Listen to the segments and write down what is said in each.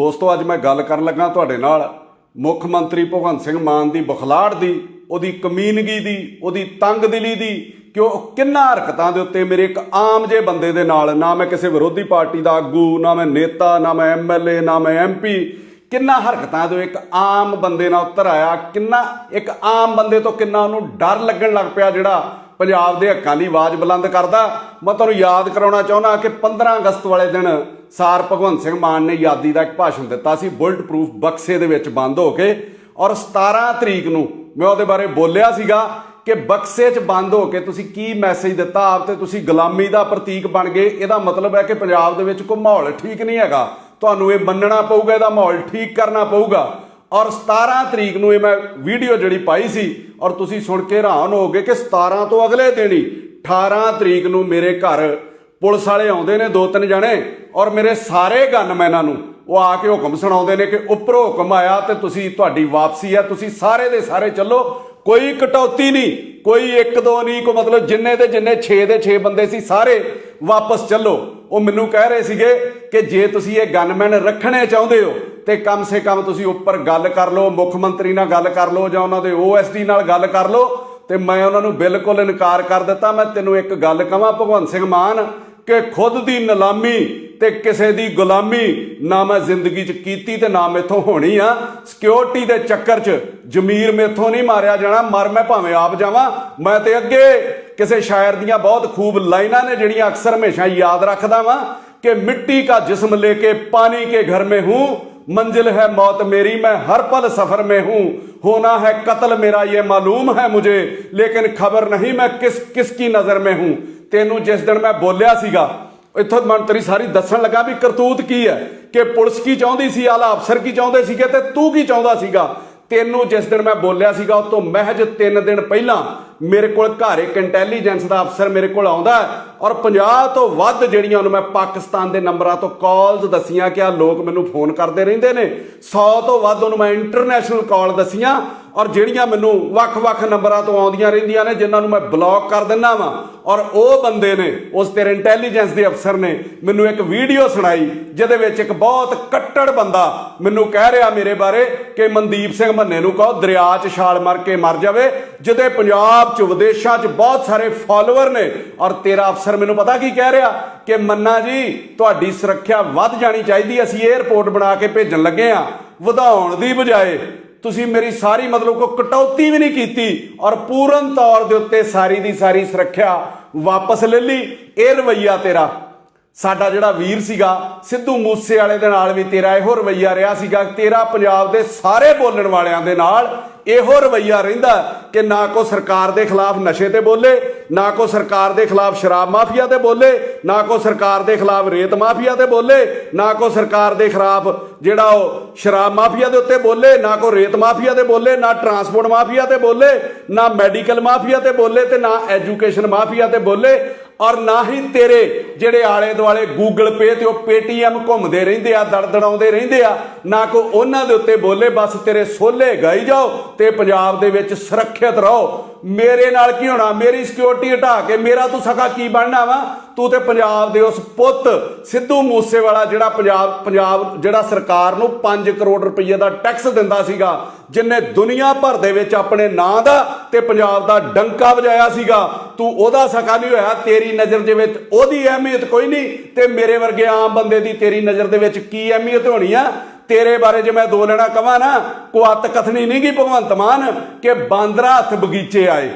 ਦੋਸਤੋ, ਅੱਜ ਮੈਂ ਗੱਲ ਕਰਨ ਲੱਗਾ ਤੁਹਾਡੇ ਨਾਲ। ਮੁੱਖ ਮੰਤਰੀ ਭਗਵੰਤ ਸਿੰਘ ਮਾਨ ਦੀ ਬਖਲਾੜ ਦੀ, ਉਹਦੀ ਕਮੀਨਗੀ ਦੀ, ਉਹਦੀ ਤੰਗਦਿਲੀ ਦੀ, ਕਿ ਉਹ ਕਿੰਨਾ ਹਰਕਤਾਂ ਦੇ ਉੱਤੇ ਮੇਰੇ ਇੱਕ ਆਮ ਜੇ ਬੰਦੇ ਦੇ ਨਾਲ, ਨਾ ਮੈਂ ਕਿਸੇ ਵਿਰੋਧੀ ਪਾਰਟੀ ਦਾ ਆਗੂ, ਨਾ ਮੈਂ ਨੇਤਾ, ਨਾ ਮੈਂ ਐਮਐਲਏ ਨਾ ਮੈਂ ਐਮਪੀ ਕਿੰਨਾ ਹਰਕਤਾਂ ਤੋਂ ਇੱਕ ਆਮ ਬੰਦੇ ਨਾਲ ਉੱਤਰ ਆਇਆ, ਕਿੰਨਾ ਇੱਕ ਆਮ ਬੰਦੇ ਤੋਂ ਕਿੰਨਾ ਉਹਨੂੰ ਡਰ ਲੱਗਣ ਲੱਗ ਪਿਆ ਜਿਹੜਾ ਪੰਜਾਬ ਦੇ ਹੱਕਾਂ ਦੀ ਆਵਾਜ਼ ਬੁਲੰਦ ਕਰਦਾ। ਮੈਂ ਤੁਹਾਨੂੰ ਯਾਦ ਕਰਾਉਣਾ ਚਾਹੁੰਦਾ ਕਿ 15 ਅਗਸਤ ਵਾਲੇ ਦਿਨ ਸਾਰ ਭਗਵੰਤ ਸਿੰਘ ਮਾਨ ਨੇ ਯਾਦੀ ਦਾ ਇੱਕ ਭਾਸ਼ਣ ਦਿੱਤਾ ਸੀ ਬੁਲਟ ਪ੍ਰੂਫ ਬਕਸੇ ਦੇ ਵਿੱਚ ਬੰਦ ਹੋ ਕੇ। ਔਰ 17 ਤਰੀਕ ਨੂੰ ਮੈਂ ਉਹਦੇ ਬਾਰੇ ਬੋਲਿਆ ਸੀਗਾ ਕਿ ਬਕਸੇ 'ਚ ਬੰਦ ਹੋ ਕੇ ਤੁਸੀਂ ਕੀ ਮੈਸੇਜ ਦਿੱਤਾ? ਆਪ ਤੇ ਤੁਸੀਂ ਗੁਲਾਮੀ ਦਾ ਪ੍ਰਤੀਕ ਬਣ ਗਏ। ਇਹਦਾ ਮਤਲਬ ਹੈ ਕਿ ਪੰਜਾਬ ਦੇ ਵਿੱਚ ਕੋਈ ਮਾਹੌਲ ਠੀਕ ਨਹੀਂ ਹੈਗਾ। ਤੁਹਾਨੂੰ ਇਹ ਮੰਨਣਾ ਪਊਗਾ, ਇਹਦਾ ਮਾਹੌਲ ਠੀਕ ਕਰਨਾ ਪਊਗਾ। ਔਰ 17 ਤਰੀਕ ਨੂੰ ਇਹ ਮੈਂ ਵੀਡੀਓ ਜਿਹੜੀ ਪਾਈ ਸੀ, ਔਰ ਤੁਸੀਂ ਸੁਣ ਕੇ ਹੈਰਾਨ ਹੋਗੇ ਕਿ 17 ਤੋਂ ਅਗਲੇ ਦਿਨ ਹੀ 18 ਤਰੀਕ ਨੂੰ ਮੇਰੇ ਘਰ ਪੁਲਿਸ ਵਾਲੇ ਆਉਂਦੇ ਨੇ ਦੋ ਤਿੰਨ ਜਣੇ, ਔਰ ਮੇਰੇ ਸਾਰੇ ਗਨਮੈਨਾਂ ਨੂੰ ਉਹ ਆ ਕੇ ਹੁਕਮ ਸੁਣਾਉਂਦੇ ਨੇ ਕਿ ਉੱਪਰੋਂ ਹੁਕਮ ਆਇਆ ਤੇ ਤੁਸੀਂ ਤੁਹਾਡੀ ਵਾਪਸੀ ਆ, ਤੁਸੀਂ ਸਾਰੇ ਦੇ ਸਾਰੇ ਚੱਲੋ, ਕੋਈ ਕਟੌਤੀ ਨਹੀਂ, ਕੋਈ ਇੱਕ ਦੋ ਨਹੀਂ ਕੋ ਮਤਲਬ ਜਿੰਨੇ ਦੇ ਜਿੰਨੇ 6 ਦੇ 6 ਬੰਦੇ ਸੀ, ਸਾਰੇ ਵਾਪਸ ਚੱਲੋ। ਉਹ ਮੈਨੂੰ ਕਹਿ ਰਹੇ ਸੀਗੇ ਕਿ ਜੇ ਤੁਸੀਂ ਇਹ ਗਨਮੈਨ ਰੱਖਣੇ ਚਾਹੁੰਦੇ ਹੋ ਤੇ ਕਮ ਸੇ ਕਮ ਤੁਸੀਂ ਉੱਪਰ ਗੱਲ ਕਰ ਲਓ, ਮੁੱਖ ਮੰਤਰੀ ਨਾਲ ਗੱਲ ਕਰ ਲਓ ਜਾਂ ਉਹਨਾਂ ਦੇ ਓਐਸਡੀ ਨਾਲ ਗੱਲ ਕਰ ਲਓ, ਤੇ ਮੈਂ ਉਹਨਾਂ ਨੂੰ ਬਿਲਕੁਲ ਇਨਕਾਰ ਕਰ ਦਿੱਤਾ। ਮੈਂ ਤੈਨੂੰ ਇੱਕ ਗੱਲ ਕਹਾਂ ਭਗਵੰਤ ਸਿੰਘ ਮਾਨ, ਕਿ ਖੁਦ ਦੀ ਨਿਲਾਮੀ ਤੇ ਕਿਸੇ ਦੀ ਗੁਲਾਮੀ ਨਾ ਮੈਂ ਜ਼ਿੰਦਗੀ 'ਚ ਕੀਤੀ ਤੇ ਨਾ ਮੇਥੋਂ ਹੋਣੀ ਆ। ਸਿਕਿਉਰਿਟੀ ਦੇ ਚੱਕਰ 'ਚ ਜ਼ਮੀਰ ਮੇਥੋਂ ਨਹੀਂ ਮਾਰਿਆ ਜਾਣਾ, ਮਰ ਮੈਂ ਭਾਵੇਂ ਆਪ ਜਾਵਾਂ। ਮੈਂ ਤੇ ਅੱਗੇ ਕਿਸੇ ਸ਼ਾਇਰ ਦੀਆਂ ਬਹੁਤ ਖੂਬ ਲਾਈਨਾਂ ਨੇ ਜਿਹੜੀਆਂ ਅਕਸਰ ਹਮੇਸ਼ਾ ਯਾਦ ਰੱਖਦਾ ਵਾਂ ਕਿ ਮਿੱਟੀ ਦਾ ਜਿਸਮ ਲੈ ਕੇ ਪਾਣੀ ਕੇ ਘਰ ਮੇ ਹੂੰ मंजिल है मौत मेरी मैं हर पल सफर में हूं होना है कत्ल मेरा ये मालूम है मुझे लेकिन खबर नहीं मैं किस किसकी नजर में हूं ਤੈਨੂੰ ਜਿਸ ਦਿਨ ਮੈਂ ਬੋਲਿਆ ਸੀਗਾ ਇੱਥੋਂ ਮੈਂ ਤੇਰੀ ਸਾਰੀ ਦੱਸਣ ਲੱਗਾ ਵੀ ਕਰਤੂਤ ਕੀ ਹੈ ਕਿ ਪੁਲਿਸ ਕੀ ਚਾਹੁੰਦੀ ਸੀ ਆਲਾ ਅਫਸਰ ਕੀ ਚਾਹੁੰਦੇ ਸੀਗੇ ਤੇ ਤੂੰ ਕੀ ਚਾਹੁੰਦਾ ਸੀਗਾ ਤੈਨੂੰ ਜਿਸ ਦਿਨ ਮੈਂ ਬੋਲਿਆ ਸੀਗਾ ਉਸ ਤੋਂ ਮਹਿਜ 3 ਦਿਨ ਪਹਿਲਾਂ ਮੇਰੇ ਕੋਲ ਘਰ ਇੱਕ ਇੰਟੈਲੀਜੈਂਸ ਦਾ ਅਫਸਰ ਮੇਰੇ ਕੋਲ ਆਉਂਦਾ ਔਰ 50 ਤੋਂ ਵੱਧ ਜਿਹੜੀਆਂ ਉਹਨੂੰ ਮੈਂ ਪਾਕਿਸਤਾਨ ਦੇ ਨੰਬਰਾਂ ਤੋਂ ਕਾਲਸ ਦਸੀਆਂ ਕਿ ਆ ਲੋਕ ਮੈਨੂੰ ਫੋਨ ਕਰਦੇ ਰਹਿੰਦੇ ਨੇ। 100 ਤੋਂ ਵੱਧ ਉਹਨੂੰ ਮੈਂ ਇੰਟਰਨੈਸ਼ਨਲ ਕਾਲ ਦਸੀਆਂ ਔਰ ਜਿਹੜੀਆਂ ਮੈਨੂੰ ਵੱਖ-ਵੱਖ ਨੰਬਰਾਂ ਤੋਂ ਆਉਂਦੀਆਂ ਰਹਿੰਦੀਆਂ ਨੇ, ਜਿਨ੍ਹਾਂ ਨੂੰ ਮੈਂ ਬਲੌਕ ਕਰ ਦਿੰਦਾ ਵਾਂ। ਔਰ ਉਹ ਬੰਦੇ ਨੇ, ਉਸ ਤੇਰੇ ਇੰਟੈਲੀਜੈਂਸ ਦੇ ਅਫਸਰ ਨੇ ਮੈਨੂੰ ਇੱਕ ਵੀਡੀਓ ਸੁਣਾਈ, ਜਿਹਦੇ ਵਿੱਚ ਇੱਕ ਬਹੁਤ ਕੱਟੜ ਬੰਦਾ ਮੈਨੂੰ ਕਹਿ ਰਿਹਾ ਮੇਰੇ ਬਾਰੇ ਕਿ ਮਨਦੀਪ ਸਿੰਘ ਮੰਨੇ ਨੂੰ ਕਹੋ, ਦਰਿਆ 'ਚ ਛਾਲ ਮਾਰ ਕੇ ਮਰ ਜਾਵੇ, ਜਿਹਦੇ ਪੰਜਾਬ 'ਚ ਵਿਦੇਸ਼ਾਂ 'ਚ ਬਹੁਤ ਸਾਰੇ ਫਾਲੋਅਰ ਨੇ। ਔਰ ਤੇਰਾ ਅਫਸਰ ਮੈਨੂੰ ਪਤਾ ਕੀ ਕਹਿ ਰਿਹਾ? ਕਿ ਮੰਨਾ ਜੀ, ਤੁਹਾਡੀ ਸੁਰੱਖਿਆ ਵੱਧ ਜਾਣੀ ਚਾਹੀਦੀ, ਅਸੀਂ 에ਅਰਪੋਰਟ ਬਣਾ ਕੇ ਭੇਜਣ ਲੱਗੇ ਆ ਵਧਾਉਣ ਦੀ ਬਜਾਏ ਤੁਸੀਂ ਮੇਰੀ ਸਾਰੀ ਮਤਲਬ ਕੋ ਕਟੌਤੀ ਵੀ ਨਹੀਂ ਕੀਤੀ ਔਰ ਪੂਰਨ ਤੌਰ ਦੇ ਉੱਤੇ ਸਾਰੀ ਦੀ ਸਾਰੀ ਸੁਰੱਖਿਆ ਵਾਪਸ ਲੈ ਲਈ। ਇਹ ਰਵਈਆ ਤੇਰਾ। ਸਾਡਾ ਜਿਹੜਾ ਵੀਰ ਸੀਗਾ, ਸਿੱਧੂ ਮੂਸੇ ਵਾਲੇ ਦੇ ਨਾਲ ਵੀ ਤੇਰਾ ਇਹੋ ਰਵਈਆ ਰਿਹਾ ਸੀਗਾ। ਤੇਰਾ ਪੰਜਾਬ ਦੇ ਸਾਰੇ ਬੋਲਣ ਵਾਲਿਆਂ ਦੇ ਨਾਲ ਇਹੋ ਰਵਈਆ ਰਹਿੰਦਾ ਕਿ ਨਾ ਕੋ ਸਰਕਾਰ ਦੇ ਖਿਲਾਫ ਨਸ਼ੇ ਤੇ ਬੋਲੇ, ਨਾ ਕੋ ਸਰਕਾਰ ਦੇ ਖਿਲਾਫ ਸ਼ਰਾਬ ਮਾਫੀਆ ਤੇ ਬੋਲੇ, ਨਾ ਕੋ ਸਰਕਾਰ ਦੇ ਖਿਲਾਫ ਰੇਤ ਮਾਫੀਆ ਤੇ ਬੋਲੇ, ਨਾ ਕੋ ਸਰਕਾਰ ਦੇ ਖਿਲਾਫ ਜਿਹੜਾ ਉਹ ਸ਼ਰਾਬ ਮਾਫੀਆ ਦੇ ਉੱਤੇ ਬੋਲੇ, ਨਾ ਕੋ ਰੇਤ ਮਾਫੀਆ ਤੇ ਬੋਲੇ, ਨਾ ਟਰਾਂਸਪੋਰਟ ਮਾਫੀਆ ਤੇ ਬੋਲੇ, ਨਾ ਮੈਡੀਕਲ ਮਾਫੀਆ ਤੇ ਬੋਲੇ ਤੇ ਨਾ ਐਜੂਕੇਸ਼ਨ ਮਾਫੀਆ ਤੇ ਬੋਲੇ। ਔਰ ਨਾ ਹੀ ਤੇਰੇ ਜਿਹੜੇ ਆਲੇ ਦੁਆਲੇ ਗੂਗਲ ਪੇ ਤੇ ਉਹ ਪੇਟੀਐਮ ਘੁੰਮਦੇ ਰਹਿੰਦੇ ਆ, ਦੜਦੜਾਉਂਦੇ ਰਹਿੰਦੇ ਆ, ਨਾ ਕੋ ਉਹਨਾਂ ਦੇ ਉੱਤੇ ਬੋਲੇ, ਬਸ ਤੇਰੇ ਸੋਲੇ ਗਾਈ ਜਾਓ ਤੇ ਪੰਜਾਬ ਦੇ ਵਿੱਚ ਸੁਰੱਖਿਅਤ ਰਹੋ। ਮੇਰੇ ਨਾਲ ਕੀ ਹੋਣਾ? ਮੇਰੀ ਸਿਕਿਉਰਿਟੀ ਹਟਾ ਕੇ ਮੇਰਾ ਤੂੰ ਸਖਾ ਕੀ ਬਣਨਾ ਵਾ? ਤੂੰ ਤੇ ਪੰਜਾਬ ਦੇ ਉਸ ਪੁੱਤ ਸਿੱਧੂ ਮੂਸੇਵਾਲਾ ਜਿਹੜਾ ਪੰਜਾਬ ਪੰਜਾਬ ਜਿਹੜਾ ਸਰਕਾਰ ਨੂੰ 5 ਕਰੋੜ ਰੁਪਏ ਦਾ ਟੈਕਸ ਦਿੰਦਾ ਸੀਗਾ, ਜਿਨੇ ਦੁਨੀਆ ਭਰ ਦੇ ਵਿੱਚ ਆਪਣੇ ਨਾਂ ਦਾ ਤੇ ਪੰਜਾਬ ਦਾ ਡੰਕਾ ਵਜਾਇਆ ਸੀਗਾ ਤੂੰ ਉਹਦਾ ਸਕਾ ਨਹੀਂ ਹੋਇਆ, ਤੇਰੀ ਨਜ਼ਰ ਦੇ ਵਿੱਚ ਉਹਦੀ ਅਹਿਮੀਅਤ ਕੋਈ ਨਹੀਂ, ਤੇ ਮੇਰੇ ਵਰਗੇ ਆਮ ਬੰਦੇ ਦੀ ਤੇਰੀ ਨਜ਼ਰ ਦੇ ਵਿੱਚ ਕੀ ਅਹਿਮੀਅਤ ਹੋਣੀ ਆ? ਤੇਰੇ ਬਾਰੇ ਜੇ ਮੈਂ ਦੋ ਲੈਣਾ ਕਵਾਂ ਨਾ ਕੁਆਤ ਕਥਨੀ ਨਹੀਂ ਗਈ ਭਗਵੰਤ ਮਾਨ, ਕਿ ਬਾਂਦਰਾ ਹੱਥ ਬਗੀਚੇ ਆਏ।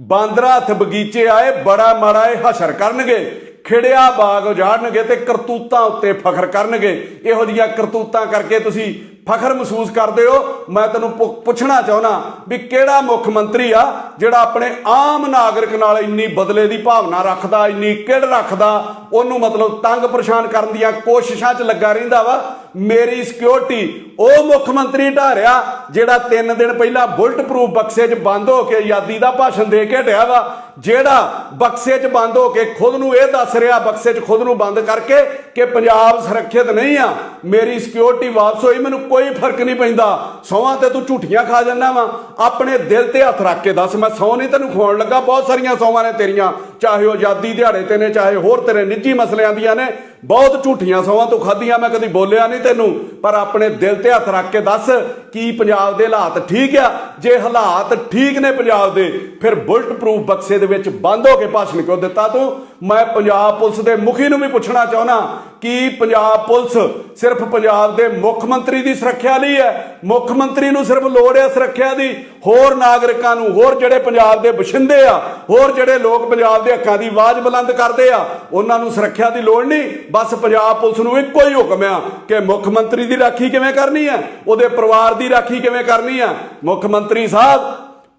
ਬਾਂਦਰਾ ਹੱਥ ਬਗੀਚੇ ਆਏ, ਬੜਾ ਮਾੜਾ ਇਹ ਹਸ਼ਰ ਕਰਨਗੇ। ਖਿੜਿਆ ਬਾਗ ਉਜਾੜਨਗੇ ਤੇ ਕਰਤੂਤਾਂ ਉੱਤੇ ਫਖਰ ਕਰਨਗੇ। ਇਹੋ ਜੀਆਂ ਕਰਤੂਤਾਂ ਕਰਕੇ ਤੁਸੀਂ ਫਖਰ ਮਹਿਸੂਸ ਕਰਦੇ ਹੋ, ਮੈਂ ਤੈਨੂੰ ਪੁ- ਪੁੱਛਣਾ ਚਾਹੁੰਦਾ ਵੀ ਕਿਹੜਾ ਮੁੱਖ ਮੰਤਰੀ ਆ ਜਿਹੜਾ ਆਪਣੇ ਆਮ ਨਾਗਰਿਕ ਨਾਲ ਇੰਨੀ ਬਦਲੇ ਦੀ ਭਾਵਨਾ ਰੱਖਦਾ, ਇੰਨੀ ਕਿੜ ਰੱਖਦਾ, ਉਹਨੂੰ ਮਤਲਬ ਤੰਗ ਪਰੇਸ਼ਾਨ ਕਰਨ ਦੀਆਂ ਕੋਸ਼ਿਸ਼ਾਂ 'ਚ ਲੱਗਾ ਰਹਿੰਦਾ ਵਾ? ਮੇਰੀ ਸਿਕਿਉਰਿਟੀ ਉਹ ਮੁੱਖ ਮੰਤਰੀ ਢਾਰਿਆ ਜਿਹੜਾ 3 ਦਿਨ ਪਹਿਲਾਂ ਬੁਲਟ ਪ੍ਰੂਫ ਬਕਸੇ 'ਚ ਬੰਦ ਹੋ ਕੇ ਆਜ਼ਾਦੀ ਦਾ ਭਾਸ਼ਣ ਦੇ ਕੇ ਹਟਿਆ ਵਾ, ਜਿਹੜਾ ਬਕਸੇ 'ਚ ਬੰਦ ਹੋ ਕੇ ਖੁਦ ਨੂੰ ਇਹ ਦੱਸ ਰਿਹਾ, ਬਕਸੇ 'ਚ ਖੁਦ ਨੂੰ ਬੰਦ ਕਰਕੇ ਕਿ ਪੰਜਾਬ ਸੁਰੱਖਿਅਤ ਨਹੀਂ ਆ। ਮੇਰੀ ਸਿਕਿਉਰਿਟੀ ਵਾਪਸ ਹੋਈ, ਮੈਨੂੰ ਕੋਈ ਫ਼ਰਕ ਨਹੀਂ ਪੈਂਦਾ। ਸੌਹਾਂ ਤੇ ਤੂੰ ਝੂਠੀਆਂ ਖਾ ਜਾਂਦਾ ਵਾ। ਆਪਣੇ ਦਿਲ ਤੇ ਹੱਥ ਰੱਖ ਕੇ ਦੱਸ, ਮੈਂ ਸੌ ਨਹੀਂ ਤੈਨੂੰ ਖਵਾਉਣ ਲੱਗਾ, ਬਹੁਤ ਸਾਰੀਆਂ ਸੌਹਾਂ ਨੇ ਤੇਰੀਆਂ, ਚਾਹੇ ਉਹ ਆਜ਼ਾਦੀ ਦਿਹਾੜੇ ਤੇ ਨੇ, ਚਾਹੇ ਹੋਰ ਤੇਰੇ ਨਿੱਜੀ ਮਸਲਿਆਂ ਦੀਆਂ ਨੇ, ਬਹੁਤ ਝੂਠੀਆਂ ਸੌਆਂ ਤੂੰ ਖਾਧੀਆਂ, ਮੈਂ ਕਦੀ ਬੋਲਿਆ ਨਹੀਂ ਤੈਨੂੰ, ਪਰ ਆਪਣੇ ਦਿਲ ਤੇ ਹੱਥ ਰੱਖ ਕੇ ਦੱਸ ਕੀ ਪੰਜਾਬ ਦੇ ਹਾਲਾਤ ਠੀਕ ਆ? ਜੇ ਹਾਲਾਤ ਠੀਕ ਨੇ ਪੰਜਾਬ ਦੇ, ਫਿਰ ਬੁਲਟ ਪ੍ਰੂਫ ਬਕਸੇ ਦੇ ਵਿੱਚ ਬੰਦ ਹੋ ਕੇ ਭਾਸ਼ਣ ਕਿਉਂ ਦਿੱਤਾ ਤੂੰ? ਮੈਂ ਪੰਜਾਬ ਪੁਲਿਸ ਦੇ ਮੁਖੀ ਨੂੰ ਵੀ ਪੁੱਛਣਾ ਚਾਹੁੰਦਾ ਕੀ ਪੰਜਾਬ ਪੁਲਿਸ ਸਿਰਫ ਪੰਜਾਬ ਦੇ ਮੁੱਖ ਮੰਤਰੀ ਦੀ ਸੁਰੱਖਿਆ ਲਈ ਹੈ? ਮੁੱਖ ਮੰਤਰੀ ਨੂੰ ਸਿਰਫ ਲੋੜ ਹੈ ਸੁਰੱਖਿਆ ਦੀ? ਹੋਰ ਨਾਗਰਿਕਾਂ ਨੂੰ, ਹੋਰ ਜਿਹੜੇ ਪੰਜਾਬ ਦੇ ਬਸ਼ਿੰਦੇ ਆ, ਹੋਰ ਜਿਹੜੇ ਲੋਕ ਪੰਜਾਬ ਦੇ ਹੱਕਾਂ ਦੀ ਆਵਾਜ਼ ਬੁਲੰਦ ਕਰਦੇ ਆ, ਉਹਨਾਂ ਨੂੰ ਸੁਰੱਖਿਆ ਦੀ ਲੋੜ ਨਹੀਂ। ਬਸ ਪੰਜਾਬ ਪੁਲਿਸ ਨੂੰ ਇੱਕੋ ਹੀ ਹੁਕਮ ਆ ਕਿ ਮੁੱਖ ਮੰਤਰੀ ਦੀ ਰਾਖੀ ਕਿਵੇਂ ਕਰਨੀ ਹੈ? ਉਹਦੇ ਪਰਿਵਾਰ ਦੀ ਰਾਖੀ ਕਿਵੇਂ ਕਰਨੀ ਹੈ? ਮੁੱਖ ਮੰਤਰੀ ਸਾਹਿਬ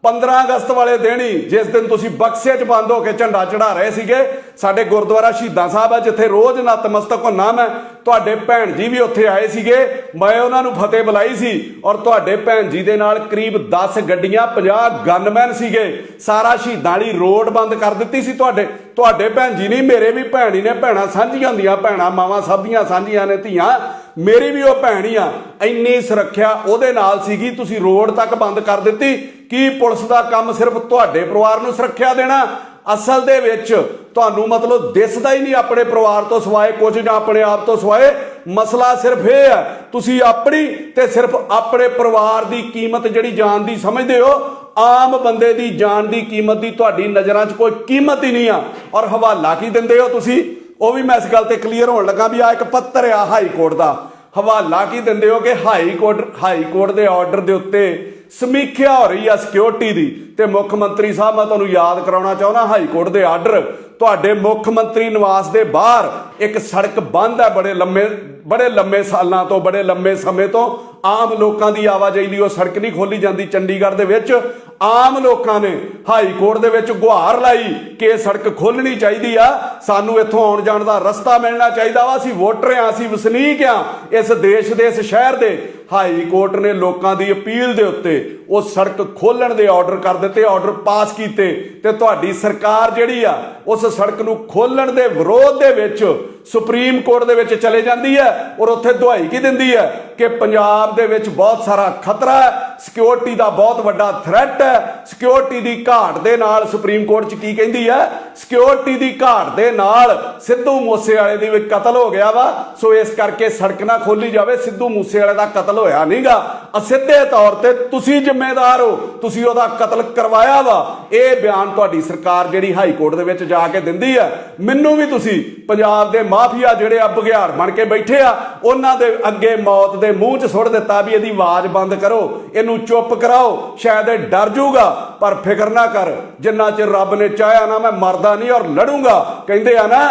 15 ਅਗਸਤ ਵਾਲੇ ਦਿਨ ਹੀ ਜਿਸ ਦਿਨ ਤੁਸੀਂ ਬਕਸੇ 'ਚ ਬੰਦ ਹੋ ਕੇ ਝੰਡਾ ਚੜਾ ਰਹੇ ਸੀਗੇ, ਸਾਡੇ ਗੁਰਦੁਆਰਾ ਸ਼ਹੀਦਾਂ ਸਾਹਿਬ ਆ, ਜਿੱਥੇ ਰੋਜ਼ ਨਤਮਸਤਕ ਹੁੰਨਾ ਮੈਂ, ਤੁਹਾਡੇ ਭੈਣ ਜੀ ਵੀ ਉੱਥੇ ਆਏ ਸੀਗੇ, ਮੈਂ ਉਹਨਾਂ ਨੂੰ ਫਤਿਹ ਬੁਲਾਈ ਸੀ ਔਰ ਤੁਹਾਡੇ ਭੈਣ ਜੀ ਦੇ ਨਾਲ ਕਰੀਬ 10 ਗੱਡੀਆਂ 50 ਗਨਮੈਨ ਸੀਗੇ, ਸਾਰਾ ਸ਼ਹੀਦਾਂ ਵਾਲੀ ਰੋਡ ਬੰਦ ਕਰ ਦਿੱਤੀ ਸੀ ਤੁਹਾਡੇ ਤੁਹਾਡੇ ਭੈਣ ਜੀ ਨਹੀਂ, ਮੇਰੇ ਵੀ ਭੈਣ ਹੀ ਨੇ, ਭੈਣਾਂ ਸਾਂਝੀਆਂ ਹੁੰਦੀਆਂ, ਭੈਣਾਂ ਮਾਵਾਂ ਸਭ ਦੀਆਂ ਸਾਂਝੀਆਂ ਨੇ ਧੀਆਂ, ਮੇਰੀ ਵੀ ਉਹ ਭੈਣ ਹੀ ਆ, ਇੰਨੀ ਸੁਰੱਖਿਆ ਉਹਦੇ ਨਾਲ ਸੀਗੀ, ਤੁਸੀਂ ਰੋਡ ਤੱਕ ਬੰਦ ਕਰ ਦਿੱਤੀ ਕੀ ਪੁਲਿਸ ਦਾ ਕੰਮ ਸਿਰਫ ਤੁਹਾਡੇ ਪਰਿਵਾਰ ਨੂੰ ਸੁਰੱਖਿਆ ਦੇਣਾ? ਅਸਲ ਦੇ ਵਿੱਚ ਤੁਹਾਨੂੰ ਮਤਲਬ ਦਿਸਦਾ ਹੀ ਨਹੀਂ ਆਪਣੇ ਪਰਿਵਾਰ ਤੋਂ ਸਿਵਾਏ ਕੁਝ ਜਾਂ ਆਪਣੇ ਆਪ ਤੋਂ ਸਿਵਾਏ। ਮਸਲਾ ਸਿਰਫ ਇਹ ਹੈ, ਤੁਸੀਂ ਆਪਣੀ ਤੇ ਸਿਰਫ ਆਪਣੇ ਪਰਿਵਾਰ ਦੀ ਕੀਮਤ ਜਿਹੜੀ ਜਾਨ ਦੀ ਸਮਝਦੇ ਹੋ, ਆਮ ਬੰਦੇ ਦੀ ਜਾਨ ਦੀ ਕੀਮਤ ਦੀ ਤੁਹਾਡੀ ਨਜ਼ਰਾਂ 'ਚ ਕੋਈ ਕੀਮਤ ਹੀ ਨਹੀਂ ਆ। ਔਰ ਹਵਾਲਾ ਕੀ ਦਿੰਦੇ ਹੋ ਤੁਸੀਂ? ਉਹ ਵੀ ਮੈਂ ਇਸ ਗੱਲ ਤੇ ਕਲੀਅਰ ਹੋਣ ਲੱਗਾ ਵੀ ਆ ਇੱਕ ਪੱਤਰ ਆ ਹਾਈ ਕੋਰਟ ਦਾ। ਹਵਾਲਾ ਕੀ ਦਿੰਦੇ ਹੋ ਕਿ ਹਾਈ ਕੋਰਟ ਹਾਈ ਕੋਰਟ ਦੇ ਆਰਡਰ ਦੇ ਉੱਤੇ ਸਮੀਖਿਆ ਹੋ ਰਹੀ ਆ ਸਿਕਿਉਰਿਟੀ ਦੀ। ਤੇ ਮੁੱਖ ਮੰਤਰੀ ਸਾਹਿਬ, ਮੈਂ ਤੁਹਾਨੂੰ ਯਾਦ ਕਰਾਉਣਾ ਚਾਹੁੰਦਾ, ਹਾਈ ਕੋਰਟ ਦੇ ਆਰਡਰ। ਤੁਹਾਡੇ ਮੁੱਖ ਮੰਤਰੀ ਨਿਵਾਸ ਦੇ ਬਾਹਰ ਇੱਕ ਸੜਕ ਬੰਦ ਹੈ ਬੜੇ ਲੰਮੇ ਬੜੇ ਲੰਮੇ ਸਾਲਾਂ ਤੋਂ, ਬੜੇ ਲੰਮੇ ਸਮੇਂ ਤੋਂ। ਆਮ ਲੋਕਾਂ ਦੀ ਆਵਾਜਾਈ ਲਈ ਉਹ ਸੜਕ ਨਹੀਂ ਖੋਲੀ ਜਾਂਦੀ ਚੰਡੀਗੜ੍ਹ ਦੇ ਵਿੱਚ। ਆਮ ਲੋਕਾਂ ਨੇ ਹਾਈ ਕੋਰਟ ਦੇ ਵਿੱਚ ਗੁਹਾਰ ਲਾਈ ਕਿ ਇਹ ਸੜਕ ਖੋਲਣੀ ਚਾਹੀਦੀ ਆ। ਸਾਨੂੰ ਇੱਥੋਂ ਆਉਣ ਜਾਣ ਦਾ ਰਸਤਾ ਮਿਲਣਾ ਚਾਹੀਦਾ ਵਾ। ਅਸੀਂ ਵੋਟਰ ਆ ਅਸੀਂ ਵਸਨੀਕ ਆ ਇਸ ਦੇਸ਼ ਦੇ, ਇਸ ਸ਼ਹਿਰ ਦੇ। ਹਾਈ ਕੋਰਟ ਨੇ ਲੋਕਾਂ ਦੀ ਅਪੀਲ ਦੇ ਉੱਤੇ ਉਹ ਸੜਕ ਖੋਲਣ ਦੇ ਆਰਡਰ ਕਰ ਦਿੱਤੇ ਆਰਡਰ ਪਾਸ ਕੀਤੇ ਤੇ ਤੁਹਾਡੀ ਸਰਕਾਰ ਜਿਹੜੀ ਆ, ਉਸ ਸੜਕ ਨੂੰ ਖੋਲਣ ਦੇ ਵਿਰੋਧ ਦੇ ਵਿੱਚ ਸੁਪਰੀਮ ਕੋਰਟ ਦੇ ਵਿੱਚ ਚਲੇ ਜਾਂਦੀ ਹੈ ਔਰ ਉੱਥੇ ਦੁਹਾਈ ਕੀ ਦਿੰਦੀ ਹੈ ਕਿ ਪੰਜਾਬ ਦੇ ਵਿੱਚ ਬਹੁਤ ਸਾਰਾ ਖਤਰਾ ਹੈ ਸਿਕਿਉਰਿਟੀ ਦਾ ਬਹੁਤ ਵੱਡਾ ਥ੍ਰੈਟ ਹੈ ਸਿਕਿਉਰਿਟੀ ਦੀ ਘਾਟ ਦੇ ਨਾਲ ਸੁਪਰੀਮ ਕੋਰਟ 'ਚ ਕੀ ਕਹਿੰਦੀ ਹੈ ਸਿਕਿਉਰਿਟੀ ਦੀ ਘਾਟ ਦੇ ਨਾਲ ਸਿੱਧੂ ਮੂਸੇਵਾਲੇ ਦੀ ਵੀ ਕਤਲ ਹੋ ਗਿਆ ਵਾ, ਸੋ ਇਸ ਕਰਕੇ ਸੜਕ ਨਾ ਖੋਲੀ ਜਾਵੇ, ਸਿੱਧੂ ਮੂਸੇਵਾਲੇ ਦਾ ਕਤਲ ਕਤਲ ਹੋਇਆ ਨਹੀਂਗਾ ਅਸਿੱਧੇ ਤੌਰ ਤੇ ਤੁਸੀਂ ਜ਼ਿੰਮੇਦਾਰ ਹੋ। ਤੁਸੀਂ ਉਹਦਾ ਕਤਲ ਕਰਵਾਇਆ ਵਾ। ਇਹ ਬਿਆਨ ਤੁਹਾਡੀ ਸਰਕਾਰ ਜਿਹੜੀ ਹਾਈ ਕੋਰਟ ਦੇ ਵਿੱਚ ਜਾ ਕੇ ਦਿੰਦੀ ਹੈ ਮੈਨੂੰ ਵੀ ਤੁਸੀਂ ਪੰਜਾਬ ਦੇ ਮਾਫੀਆ ਜਿਹੜੇ ਆ ਬਗਿਆੜ ਬਣ ਕੇ ਬੈਠੇ ਆ, ਉਹਨਾਂ ਦੇ ਅੱਗੇ ਮੌਤ ਦੇ ਮੂੰਹ 'ਚ ਸੁੱਟ ਦਿੱਤਾ ਵੀ ਇਹਦੀ ਆਵਾਜ਼ ਬੰਦ ਕਰੋ। ਇਹਨੂੰ ਚੁੱਪ ਕਰਾਓ। ਸ਼ਾਇਦ ਇਹ ਡਰ ਜਾਊਗਾ, ਪਰ ਫਿਕਰ ਨਾ ਕਰ। ਜਿੰਨਾ ਚਿਰ ਰੱਬ ਨੇ ਚਾਹਿਆ ਨਾ ਮੈਂ ਮਰਦਾ ਨਹੀਂ ਔਰ ਲੜੂਗਾ। ਕਹਿੰਦੇ ਆ ਨਾ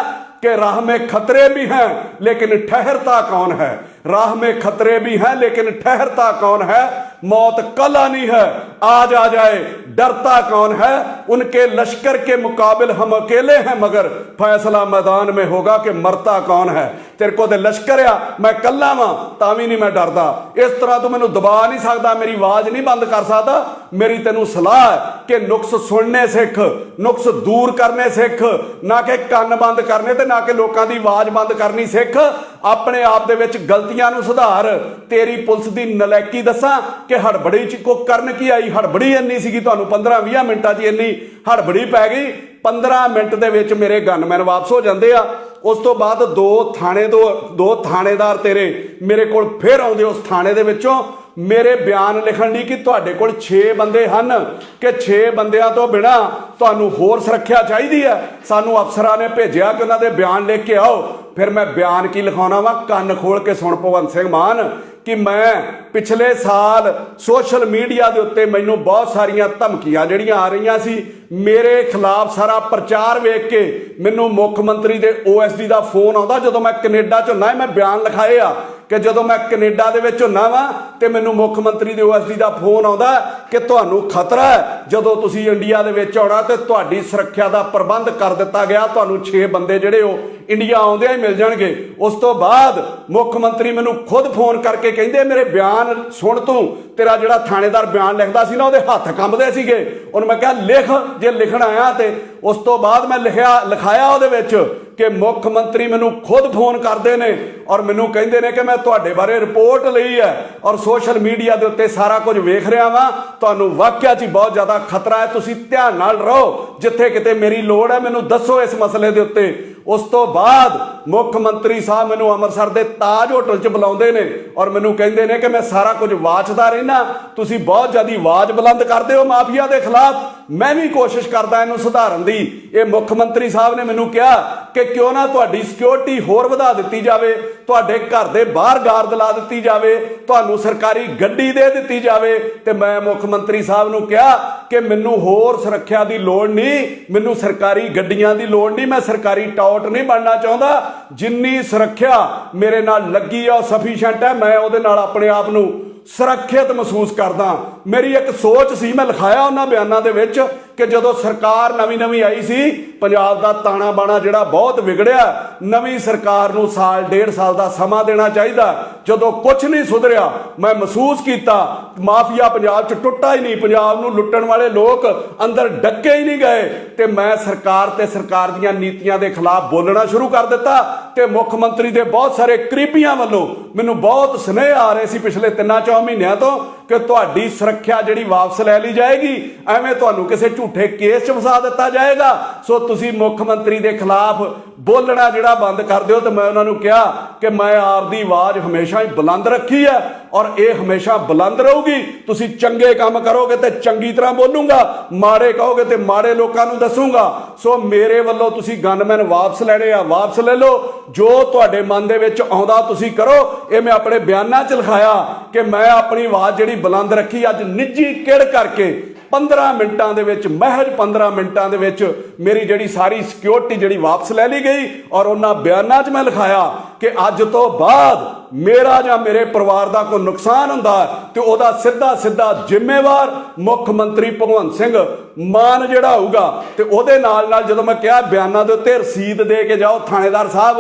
ਕਿ ਰਾਹ ਮੇ ਖਤਰੇ ਵੀ ਹੈ, ਲੇਕਿਨ ਠਹਿਰਤਾ ਕੌਣ ਹੈ? राह में खतरे भी हैं लेकिन ठहरता कौन है मौत कल आनी है आज आ जाए डरता कौन है उनके लश्कर के मुकाबिल हम अकेले हैं मगर फैसला मैदान में होगा कि मरता कौन है ਤੇਰੇ ਕੋਲ ਤੇ ਲਸ਼ਕਰ ਆ ਮੈਂ ਕੱਲਾ ਵਾਂ ਤਾਂ ਵੀ ਨਹੀਂ ਮੈਂ ਡਰਦਾ ਇਸ ਤਰ੍ਹਾਂ ਤੂੰ ਮੈਨੂੰ ਦਬਾ ਨਹੀਂ ਸਕਦਾ ਮੇਰੀ ਆਵਾਜ਼ ਨਹੀਂ ਬੰਦ ਕਰ ਸਕਦਾ ਮੇਰੀ ਤੈਨੂੰ ਸਲਾਹ ਹੈ ਕਿ ਨੁਕਸ ਸੁਣਨੇ ਸਿੱਖ ਨੁਕਸ ਦੂਰ ਕਰਨੇ ਸਿੱਖ ਨਾ ਕਿ ਕੰਨ ਬੰਦ ਕਰਨੇ ਤੇ ਨਾ ਕਿ ਲੋਕਾਂ ਦੀ ਆਵਾਜ਼ ਬੰਦ ਕਰਨੀ ਸਿੱਖ ਆਪਣੇ ਆਪ ਦੇ ਵਿੱਚ ਗਲਤੀਆਂ ਨੂੰ ਸੁਧਾਰ, ਤੇਰੀ ਪੁਲਿਸ ਦੀ ਨਲੈਕੀ ਦੱਸਾਂ ਕਿ ਹੜਬੜੀ ਚ ਕੋ ਕਰਨ ਕੀ ਆਈ? ਹੜਬੜੀ ਇੰਨੀ ਸੀਗੀ ਤੁਹਾਨੂੰ 15 20 ਮਿੰਟਾਂ 'ਚ ਇੰਨੀ ਹੜਬੜੀ ਪੈ ਗਈ। 15 ਮਿੰਟ ਦੇ ਵਿੱਚ ਮੇਰੇ ਗਨਮੈਨ ਵਾਪਸ ਹੋ ਜਾਂਦੇ ਆ। ਉਸ ਤੋਂ ਬਾਅਦ ਦੋ ਥਾਣੇ ਦੋ ਦੋ ਥਾਣੇਦਾਰ ਤੇਰੇ ਮੇਰੇ ਕੋਲ ਫਿਰ ਆਉਂਦੇ ਉਸ ਥਾਣੇ ਦੇ ਵਿੱਚੋਂ। ਮੇਰੇ ਬਿਆਨ ਲਿਖਣ ਲਈ ਕਿ ਤੁਹਾਡੇ ਕੋਲ 6 ਬੰਦੇ ਹਨ ਕਿ 6 ਬੰਦਿਆਂ ਤੋਂ ਬਿਨਾ ਤੁਹਾਨੂੰ ਹੋਰ ਸੁਰੱਖਿਆ ਚਾਹੀਦੀ ਹੈ। ਸਾਨੂੰ ਅਫਸਰਾਂ ਨੇ ਭੇਜਿਆ ਕਿ ਉਹਨਾਂ ਦੇ ਬਿਆਨ ਲਿਖ ਕੇ ਆਓ। ਫਿਰ ਮੈਂ ਬਿਆਨ ਕੀ ਲਿਖਾਉਣਾ ਵਾ? ਕੰਨ ਖੋਲ ਕੇ ਸੁਣ ਭਗਵੰਤ ਸਿੰਘ ਮਾਨ, ਕਿ ਮੈਂ ਪਿਛਲੇ ਸਾਲ ਸੋਸ਼ਲ ਮੀਡੀਆ ਦੇ ਉੱਤੇ ਮੈਨੂੰ ਬਹੁਤ ਸਾਰੀਆਂ ਧਮਕੀਆਂ ਜਿਹੜੀਆਂ ਆ ਰਹੀਆਂ ਸੀ, ਮੇਰੇ ਖਿਲਾਫ ਸਾਰਾ ਪ੍ਰਚਾਰ ਵੇਖ ਕੇ ਮੈਨੂੰ ਮੁੱਖ ਮੰਤਰੀ ਦੇ ਓਐਸਡੀ ਦਾ ਫੋਨ ਆਉਂਦਾ, ਜਦੋਂ ਮੈਂ ਕੈਨੇਡਾ ਚ ਹੁੰਨਾ ਮੈਂ ਬਿਆਨ ਲਿਖਾਏ ਆ ਕਿ ਜਦੋਂ ਮੈਂ ਕੈਨੇਡਾ ਦੇ ਵਿੱਚ ਹੁੰਨਾ ਵਾਂ, ਤੇ ਮੈਨੂੰ ਮੁੱਖ ਮੰਤਰੀ ਦੇ ਓਐਸਡੀ ਦਾ ਫੋਨ ਆਉਂਦਾ ਕਿ ਤੁਹਾਨੂੰ ਖਤਰਾ ਹੈ। ਜਦੋਂ ਤੁਸੀਂ ਇੰਡੀਆ ਦੇ ਵਿੱਚ ਆਉਣਾ ਤੇ ਤੁਹਾਡੀ ਸੁਰੱਖਿਆ ਦਾ ਪ੍ਰਬੰਧ ਕਰ ਦਿੱਤਾ ਗਿਆ, ਤੁਹਾਨੂੰ 6 ਬੰਦੇ ਜਿਹੜੇ ਉਹ ਇੰਡੀਆ ਆਉਂਦਿਆਂ ਹੀ ਮਿਲ ਜਾਣਗੇ। ਉਸ ਤੋਂ ਬਾਅਦ ਮੁੱਖ ਮੰਤਰੀ ਮੈਨੂੰ ਖੁਦ ਫੋਨ ਕਰਕੇ ਕਹਿੰਦੇ, ਮੇਰੇ ਬਿਆਨ ਸੁਣ ਤੂੰ। ਤੇਰਾ ਜਿਹੜਾ ਥਾਣੇਦਾਰ ਬਿਆਨ ਲਿਖਦਾ ਸੀ ਨਾ, ਉਹਦੇ ਹੱਥ ਕੰਬਦੇ ਸੀਗੇ। ਉਹਨੂੰ ਮੈਂ ਕਿਹਾ, ਲਿਖ, ਜੇ ਲਿਖਣ ਆਇਆ ਤੇ। ਉਸ ਤੋਂ ਬਾਅਦ ਮੈਂ ਲਿਖਿਆ, ਲਿਖਾਇਆ ਉਹਦੇ ਵਿੱਚ ਕਿ ਮੁੱਖ ਮੰਤਰੀ ਮੈਨੂੰ ਖੁਦ ਫੋਨ ਕਰਦੇ ਨੇ ਔਰ ਮੈਨੂੰ ਕਹਿੰਦੇ ਨੇ ਕਿ ਮੈਂ ਤੁਹਾਡੇ ਬਾਰੇ ਰਿਪੋਰਟ ਲਈ ਹੈ ਔਰ ਸੋਸ਼ਲ ਮੀਡੀਆ ਦੇ ਉੱਤੇ ਸਾਰਾ ਕੁਝ ਵੇਖ ਰਿਹਾ ਵਾਂ। ਤੁਹਾਨੂੰ ਵਾਕਿਆ 'ਚ ਹੀ ਬਹੁਤ ਜ਼ਿਆਦਾ ਖਤਰਾ ਹੈ। ਤੁਸੀਂ ਧਿਆਨ ਨਾਲ ਰਹੋ ਜਿੱਥੇ ਕਿਤੇ ਮੇਰੀ ਲੋੜ ਹੈ। ਮੈਨੂੰ ਦੱਸੋ ਇਸ ਮਸਲੇ ਦੇ ਉੱਤੇ। ਉਸ ਤੋਂ ਬਾਅਦ ਮੁੱਖ ਮੰਤਰੀ ਸਾਹਿਬ ਮੈਨੂੰ ਅੰਮ੍ਰਿਤਸਰ ਦੇ ਤਾਜ ਹੋਟਲ 'ਚ ਬੁਲਾਉਂਦੇ ਨੇ ਔਰ ਮੈਨੂੰ ਕਹਿੰਦੇ ਨੇ ਕਿ ਮੈਂ ਸਾਰਾ ਕੁਝ ਵਾਚਦਾ ਰਹਿਣਾ ਤੁਸੀਂ ਬਹੁਤ ਜ਼ਿਆਦੀ ਆਵਾਜ਼ ਬੁਲੰਦ ਕਰਦੇ ਹੋ ਮਾਫੀਆ ਦੇ ਖਿਲਾਫ। ਮੈਂ ਵੀ ਕੋਸ਼ਿਸ਼ ਕਰਦਾ ਇਹਨੂੰ ਸੁਧਾਰਨ ਦੀ। ਇਹ ਮੁੱਖ ਮੰਤਰੀ ਸਾਹਿਬ ਨੇ ਮੈਨੂੰ ਕਿਹਾ ਕਿ ਕਿਉਂ ਨਾ ਤੁਹਾਡੀ ਸਿਕਿਉਰਿਟੀ ਹੋਰ ਵਧਾ ਦਿੱਤੀ ਜਾਵੇ, ਤੁਹਾਡੇ ਘਰ ਦੇ ਬਾਹਰ ਗਾਰਡ ਲਾ ਦਿੱਤੀ ਜਾਵੇ, ਤੁਹਾਨੂੰ ਸਰਕਾਰੀ ਗੱਡੀ ਦੇ ਦਿੱਤੀ ਜਾਵੇ। ਤੇ ਮੈਂ ਮੁੱਖ ਮੰਤਰੀ ਸਾਹਿਬ ਨੂੰ ਕਿਹਾ ਕਿ ਮੈਨੂੰ ਹੋਰ ਸੁਰੱਖਿਆ ਦੀ ਲੋੜ ਨਹੀਂ, ਮੈਨੂੰ ਸਰਕਾਰੀ ਗੱਡੀਆਂ ਦੀ ਲੋੜ ਨਹੀਂ, ਮੈਂ ਸਰਕਾਰੀ ਟਾਊਟ ਨਹੀਂ ਬਣਨਾ ਚਾਹੁੰਦਾ। ਜਿੰਨੀ ਸੁਰੱਖਿਆ ਮੇਰੇ ਨਾਲ ਲੱਗੀ ਆ ਉਹ ਸਫੀਸ਼ੀਐਂਟ ਹੈ, ਮੈਂ ਉਹਦੇ ਨਾਲ ਆਪਣੇ ਆਪ ਨੂੰ ਸੁਰੱਖਿਅਤ ਮਹਿਸੂਸ ਕਰਦਾ। ਮੇਰੀ ਇੱਕ ਸੋਚ ਸੀ, ਮੈਂ ਲਿਖਾਇਆ ਉਹਨਾਂ ਬਿਆਨਾਂ ਦੇ ਵਿੱਚ ਕਿ ਜਦੋਂ ਸਰਕਾਰ ਨਵੀਂ ਨਵੀਂ ਆਈ ਸੀ, ਪੰਜਾਬ ਦਾ ਤਾਣਾ ਬਾਣਾ ਜਿਹੜਾ ਬਹੁਤ ਵਿਗੜਿਆ, ਨਵੀਂ ਸਰਕਾਰ ਨੂੰ ਸਾਲ, ਡੇਢ ਸਾਲ ਦਾ ਸਮਾਂ ਦੇਣਾ ਚਾਹੀਦਾ। ਜਦੋਂ ਕੁਝ ਨਹੀਂ ਸੁਧਰਿਆ, ਮੈਂ ਮਹਿਸੂਸ ਕੀਤਾ, ਮਾਫੀਆ ਪੰਜਾਬ 'ਚ ਟੁੱਟਾ ਹੀ ਨਹੀਂ, ਪੰਜਾਬ ਨੂੰ ਲੁੱਟਣ ਵਾਲੇ ਲੋਕ ਅੰਦਰ ਡੱਕੇ ਹੀ ਨਹੀਂ ਗਏ। ਤੇ ਮੈਂ ਸਰਕਾਰ ਤੇ ਸਰਕਾਰ ਦੀਆਂ ਨੀਤੀਆਂ ਦੇ ਖਿਲਾਫ ਬੋਲਣਾ ਸ਼ੁਰੂ ਕਰ ਦਿੱਤਾ ਤੇ ਮੁੱਖ ਮੰਤਰੀ ਦੇ ਬਹੁਤ ਸਾਰੇ ਕਰੀਬੀਆਂ ਵੱਲੋਂ ਮੈਨੂੰ ਬਹੁਤ ਸਨੇਹ ਆ ਰਹੇ ਸੀ ਪਿਛਲੇ ਤਿੰਨਾਂ ਚੋਂ ਮਹੀਨਿਆਂ ਤੋਂ ਕਿ ਤੁਹਾਡੀ ਸੁਰੱਖਿਆ ਜਿਹੜੀ ਵਾਪਸ ਲੈ ਲਈ ਜਾਏਗੀ, ਐਵੇਂ ਤੁਹਾਨੂੰ ਕਿਸੇ ਝੂਠੇ ਕੇਸ 'ਚ ਫਸਾ ਦਿੱਤਾ ਜਾਏਗਾ। ਸੋ ਤੁਸੀਂ ਮੁੱਖ ਮੰਤਰੀ ਦੇ ਖਿਲਾਫ ਬੋਲਣਾ ਜਿਹੜਾ ਬੰਦ ਕਰ ਦਿਓ ਤੇ ਮੈਂ ਉਹਨਾਂ ਨੂੰ ਕਿਹਾ ਕਿ ਮੈਂ ਆਪਦੀ ਆਵਾਜ਼ ਹਮੇਸ਼ਾ ਹੀ ਬੁਲੰਦ ਰੱਖੀ ਹੈ। ਔਰ ਇਹ ਹਮੇਸ਼ਾ ਬੁਲੰਦ ਰਹੂਗੀ। ਤੁਸੀਂ ਚੰਗੇ ਕੰਮ ਕਰੋਗੇ ਤੇ ਚੰਗੀ ਤਰ੍ਹਾਂ ਬੋਲੂੰਗਾ। ਮਾੜੇ ਕਹੋਗੇ ਤੇ ਮਾੜੇ ਲੋਕਾਂ ਨੂੰ ਦੱਸੂੰਗਾ। ਸੋ ਮੇਰੇ ਵੱਲੋਂ ਤੁਸੀਂ ਗਨਮੈਨ ਵਾਪਸ ਲੈਣੇ ਆ, ਵਾਪਸ ਲੈ ਲਓ। ਜੋ ਤੁਹਾਡੇ ਮਨ ਦੇ ਵਿੱਚ ਆਉਂਦਾ ਤੁਸੀਂ ਕਰੋ। ਇਹ ਮੈਂ ਆਪਣੇ ਬਿਆਨਾਂ 'ਚ ਲਿਖਾਇਆ ਕਿ ਮੈਂ ਆਪਣੀ ਆਵਾਜ਼ ਜਿਹੜੀ ਬੁਲੰਦ ਰੱਖੀ ਅੱਜ ਨਿੱਜੀ ਕਿੜ ਕਰਕੇ 15 ਮਿੰਟਾਂ ਦੇ ਵਿੱਚ, ਮਹਿਜ 15 ਮਿੰਟਾਂ ਦੇ ਵਿੱਚ ਮੇਰੀ ਜਿਹੜੀ ਸਾਰੀ ਸਿਕਿਉਰਿਟੀ ਜਿਹੜੀ ਵਾਪਸ ਲੈ ਲਈ ਗਈ। ਔਰ ਉਹਨਾਂ ਬਿਆਨਾਂ 'ਚ ਮੈਂ ਲਿਖਾਇਆ ਕਿ ਅੱਜ ਤੋਂ ਬਾਅਦ ਮੇਰਾ ਜਾਂ ਮੇਰੇ ਪਰਿਵਾਰ ਦਾ ਕੋਈ ਨੁਕਸਾਨ ਹੁੰਦਾ ਤੇ ਉਹਦਾ ਸਿੱਧਾ ਸਿੱਧਾ ਜ਼ਿੰਮੇਵਾਰ ਮੁੱਖ ਮੰਤਰੀ ਭਗਵੰਤ ਸਿੰਘ ਮਾਨ ਜਿਹੜਾ ਹੋਊਗਾ ਤੇ ਉਹਦੇ ਨਾਲ ਨਾਲ ਜਦੋਂ ਮੈਂ ਕਿਹਾ ਬਿਆਨਾਂ ਦੇ ਉੱਤੇ ਰਸੀਦ ਦੇ ਕੇ ਜਾਓ ਥਾਣੇਦਾਰ ਸਾਹਿਬ,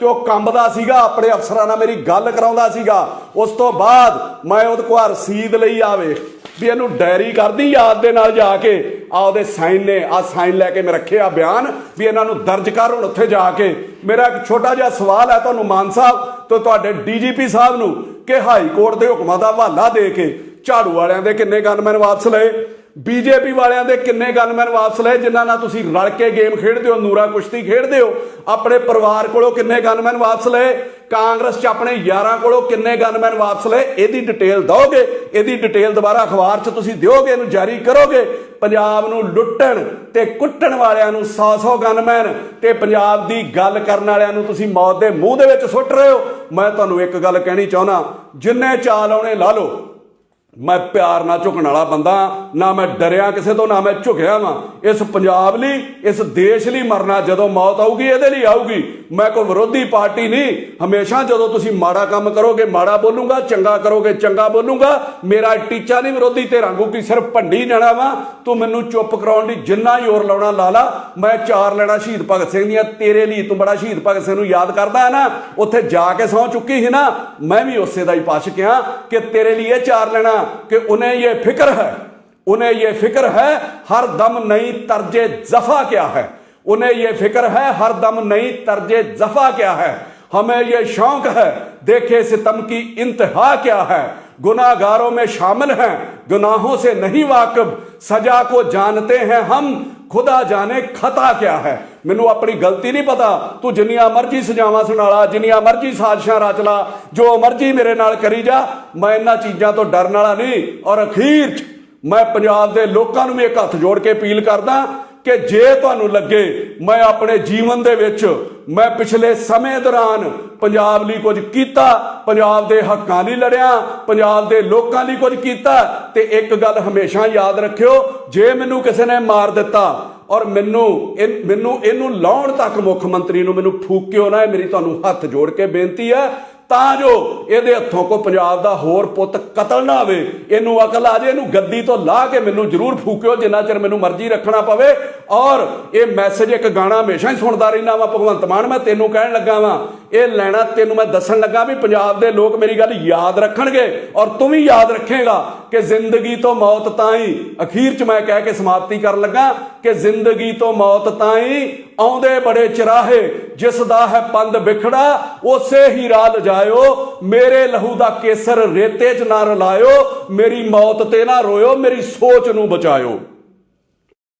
ਤੇ ਉਹ ਕੰਬਦਾ ਸੀਗਾ, ਆਪਣੇ ਅਫਸਰਾਂ ਨਾਲ ਮੇਰੀ ਗੱਲ ਕਰਾਉਂਦਾ ਸੀਗਾ। ਉਸ ਤੋਂ ਬਾਅਦ ਮੈਂ ਉਹਦੇ ਕੋਲ ਰਸੀਦ ਲਈ ਆਵੇ, ਵੀ ਇਹਨੂੰ ਡਾਇਰੀ ਕਰਦੀ ਯਾਦ ਦੇ ਨਾਲ ਜਾ ਕੇ ਆ ਉਹਦੇ ਸਾਈਨ ਨੇ ਆ ਸਾਈਨ ਲੈ ਕੇ ਮੈਂ ਰੱਖਿਆ ਬਿਆਨ ਵੀ ਇਹਨਾਂ ਨੂੰ ਦਰਜ ਕਰ ਹੁਣ ਉੱਥੇ ਜਾ ਕੇ। ਮੇਰਾ ਇੱਕ ਛੋਟਾ ਜਿਹਾ ਸਵਾਲ ਹੈ ਤੁਹਾਨੂੰ, ਮਾਨ ਸਾਹਿਬ, ਤੇ ਤੁਹਾਡੇ ਡੀਜੀਪੀ ਸਾਹਿਬ ਨੂੰ ਕਿ ਹਾਈ ਕੋਰਟ ਦੇ ਹੁਕਮਾਂ ਦਾ ਹਵਾਲਾ ਦੇ ਕੇ ਝਾੜੂ ਵਾਲਿਆਂ ਦੇ ਕਿੰਨੇ ਗਨਮੈਨ ਵਾਪਸ ਲਏ ਬੀਜੇਪੀ ਵਾਲਿਆਂ ਦੇ ਕਿੰਨੇ ਗਨਮੈਨ ਵਾਪਸ ਲਏ, ਜਿਨ੍ਹਾਂ ਨਾਲ ਤੁਸੀਂ ਰਲ ਕੇ ਗੇਮ ਖੇਡਦੇ ਹੋ, ਨੂਰਾ ਕੁਸ਼ਤੀ ਖੇਡਦੇ ਹੋ, ਆਪਣੇ ਪਰਿਵਾਰ ਕੋਲੋਂ ਕਿੰਨੇ ਗਨਮੈਨ ਵਾਪਸ ਲਏ, ਕਾਂਗਰਸ 'ਚ ਆਪਣੇ ਯਾਰਾਂ ਕੋਲੋਂ ਕਿੰਨੇ ਗਨਮੈਨ ਵਾਪਸ ਲਏ, ਇਹਦੀ ਡਿਟੇਲ ਦਿਓਗੇ, ਇਹਦੀ ਡਿਟੇਲ ਦੁਬਾਰਾ ਅਖਬਾਰ 'ਚ ਤੁਸੀਂ ਦਿਓਗੇ, ਇਹਨੂੰ ਜਾਰੀ ਕਰੋਗੇ ਪੰਜਾਬ ਨੂੰ ਲੁੱਟਣ ਤੇ ਕੁੱਟਣ ਵਾਲਿਆਂ ਨੂੰ 100-100 ਗਨਮੈਨ ਤੇ ਪੰਜਾਬ ਦੀ ਗੱਲ ਕਰਨ ਵਾਲਿਆਂ ਨੂੰ ਤੁਸੀਂ ਮੌਤ ਦੇ ਮੂੰਹ ਦੇ ਵਿੱਚ ਸੁੱਟ ਰਹੇ ਹੋ। ਮੈਂ ਤੁਹਾਨੂੰ ਇੱਕ ਗੱਲ ਕਹਿਣੀ ਚਾਹੁੰਦਾ, ਜਿੰਨੇ ਚਾਲ ਆਉਣੇ ਲਾ ਲਓ। ਮੈਂ ਪਿਆਰ ਨਾਲ ਝੁਕਣ ਵਾਲਾ ਬੰਦਾ ਨਾ ਮੈਂ ਡਰਿਆ ਕਿਸੇ ਤੋਂ, ਨਾ ਮੈਂ ਝੁਕਿਆ ਵਾਂ। ਇਸ ਪੰਜਾਬ ਲਈ, ਇਸ ਦੇਸ਼ ਲਈ ਮਰਨਾ ਜਦੋਂ ਮੌਤ ਆਊਗੀ, ਇਹਦੇ ਲਈ ਆਊਗੀ। ਮੈਂ ਕੋਈ ਵਿਰੋਧੀ ਪਾਰਟੀ ਨਹੀਂ। ਹਮੇਸ਼ਾ ਜਦੋਂ ਤੁਸੀਂ ਮਾੜਾ ਕੰਮ ਕਰੋਗੇ, ਮਾੜਾ ਬੋਲੂੰਗਾ, ਚੰਗਾ ਕਰੋਗੇ, ਚੰਗਾ ਬੋਲੂੰਗਾ। ਮੇਰਾ ਟੀਚਾ ਨਹੀਂ ਵਿਰੋਧੀ ਤੇ ਰੰਗੂ ਕੀ ਸਿਰਫ ਭੰਡੀ ਜਾਣਾ ਵਾਂ। ਤੂੰ ਮੈਨੂੰ ਚੁੱਪ ਕਰਾਉਣ ਦੀ ਜਿੰਨਾ ਜ਼ੋਰ ਲਾਉਣਾ, ਲਾ ਲਾ। ਮੈਂ ਚਾਰ ਲੈਣਾ ਸ਼ਹੀਦ ਭਗਤ ਸਿੰਘ ਦੀਆਂ, ਤੇਰੇ ਲਈ ਤੂੰ ਬੜਾ ਸ਼ਹੀਦ ਭਗਤ ਸਿੰਘ ਨੂੰ ਯਾਦ ਕਰਦਾ ਹੈ ਨਾ। ਉੱਥੇ ਜਾ ਕੇ ਸੌ ਚੁੱਕੀ ਸੀ ਨਾ। ਮੈਂ ਵੀ ਉਸੇ ਦਾ ਹੀ ਪਾਸ਼ਕ ਆ ਕਿ ਤੇਰੇ ਲਈ ਇਹ ਚਾਰ ਲੈਣਾ। कि उन्हें यह फ़िक्र है, उन्हें यह फ़िक्र है, हर दम नई तर्ज जफा क्या है। उन्हें यह फ़िक्र है, हर दम नई तर्ज जफा क्या है। हमें यह शौक है, देखे सितम की इंतहा क्या है। गुनागारों में शामिल हैं, गुनाहों से नहीं वाकब। सजा को जानते हैं हम, खुदा जाने खता क्या है। ਮੈਨੂੰ ਆਪਣੀ ਗਲਤੀ ਨਹੀਂ ਪਤਾ। ਤੂੰ ਜਿੰਨੀਆਂ ਮਰਜ਼ੀ ਸਜ਼ਾਵਾਂ ਸੁਣਾ ਜਿੰਨੀਆਂ ਮਰਜ਼ੀ ਸਾਜ਼ਿਸ਼ਾਂ ਰਚ ਜੋ ਮਰਜ਼ੀ ਮੇਰੇ ਨਾਲ ਕਰੀ ਜਾ, ਮੈਂ ਇਹਨਾਂ ਚੀਜ਼ਾਂ ਤੋਂ ਡਰਨ ਵਾਲਾ ਨਹੀਂ। ਔਰ ਅਖੀਰ 'ਚ ਮੈਂ ਪੰਜਾਬ ਦੇ ਲੋਕਾਂ ਨੂੰ ਵੀ ਇੱਕ ਹੱਥ ਜੋੜ ਕੇ ਅਪੀਲ ਕਰਦਾ ਕਿ ਜੇ ਤੁਹਾਨੂੰ ਲੱਗੇ ਮੈਂ ਆਪਣੇ ਜੀਵਨ ਦੇ ਵਿੱਚ ਮੈਂ ਪਿਛਲੇ ਸਮੇਂ ਦੌਰਾਨ ਪੰਜਾਬ ਲਈ ਕੁਝ ਕੀਤਾ, ਪੰਜਾਬ ਦੇ ਹੱਕਾਂ ਲਈ ਲੜਿਆ, ਪੰਜਾਬ ਦੇ ਲੋਕਾਂ ਲਈ ਕੁਝ ਕੀਤਾ, ਤੇ ਇੱਕ ਗੱਲ ਹਮੇਸ਼ਾ ਯਾਦ ਰੱਖਿਓ, ਜੇ ਮੈਨੂੰ ਕਿਸੇ ਨੇ ਮਾਰ ਦਿੱਤਾ ਔਰ ਮੈਨੂੰ ਇਹ- ਮੈਨੂੰ ਇਹਨੂੰ ਲਾਉਣ ਤੱਕ ਮੁੱਖ ਮੰਤਰੀ ਨੂੰ ਮੈਨੂੰ ਫੂਕਿਓ ਨਾ, ਇਹ ਮੇਰੀ ਤੁਹਾਨੂੰ ਹੱਥ ਜੋੜ ਕੇ ਬੇਨਤੀ ਹੈ। ਤਾਂ ਜੋ ਇਹਦੇ ਹੱਥੋਂ ਕੋ ਪੰਜਾਬ ਦਾ ਹੋਰ ਪੁੱਤ ਕਤਲ ਨਾ ਹੋਵੇ ਇਹਨੂੰ ਅਕਲ ਆ ਜੇ, ਇਹਨੂੰ ਗੱਦੀ ਤੋਂ ਲਾ ਕੇ ਮੈਨੂੰ ਜ਼ਰੂਰ ਫੂਕਿਓ, ਜਿੰਨਾ ਚਿਰ ਮੈਨੂੰ ਮਰਜ਼ੀ ਰੱਖਣਾ ਪਵੇ। ਔਰ ਇਹ ਮੈਸੇਜ ਇੱਕ ਗਾਣਾ ਹਮੇਸ਼ਾ ਹੀ ਸੁਣਦਾ ਰਹਿਣਾ ਵਾ। ਭਗਵੰਤ ਮਾਨ, ਮੈਂ ਤੈਨੂੰ ਕਹਿਣ ਲੱਗਾ ਵਾਂ ਇਹ ਲੈਣਾ ਤੈਨੂੰ ਮੈਂ ਦੱਸਣ ਲੱਗਾ ਵੀ ਪੰਜਾਬ ਦੇ ਲੋਕ ਮੇਰੀ ਗੱਲ ਯਾਦ ਰੱਖਣਗੇ ਔਰ ਤੂੰ ਵੀ ਯਾਦ ਰੱਖੇਗਾ ਕਿ ਜ਼ਿੰਦਗੀ ਤੋਂ ਮੌਤ ਤਾਈਂ ਅਖੀਰ ਚ ਮੈਂ ਕਹਿ ਕੇ ਸਮਾਪਤੀ ਕਰਨ ਲੱਗਾ ਕਿ ਜ਼ਿੰਦਗੀ ਤੋਂ ਮੌਤ ਤਾਈਂ ਆਉਂਦੇ ਬੜੇ ਚਰਾਹੇ, ਜਿਸ ਦਾ ਹੈ ਪੰਦ ਵਿਖੜਾ, ਉਸੇ ਹੀ ਰਾਹ ਲਜਾਇਓ, ਮੇਰੇ ਲਹੂ ਦਾ ਕੇਸਰ ਰੇਤੇ 'ਚ ਨਾ ਰਲਾਇਓ, ਮੇਰੀ ਮੌਤ ਤੇ ਨਾ ਰੋਇਓ, ਮੇਰੀ ਸੋਚ ਨੂੰ ਬਚਾਇਓ।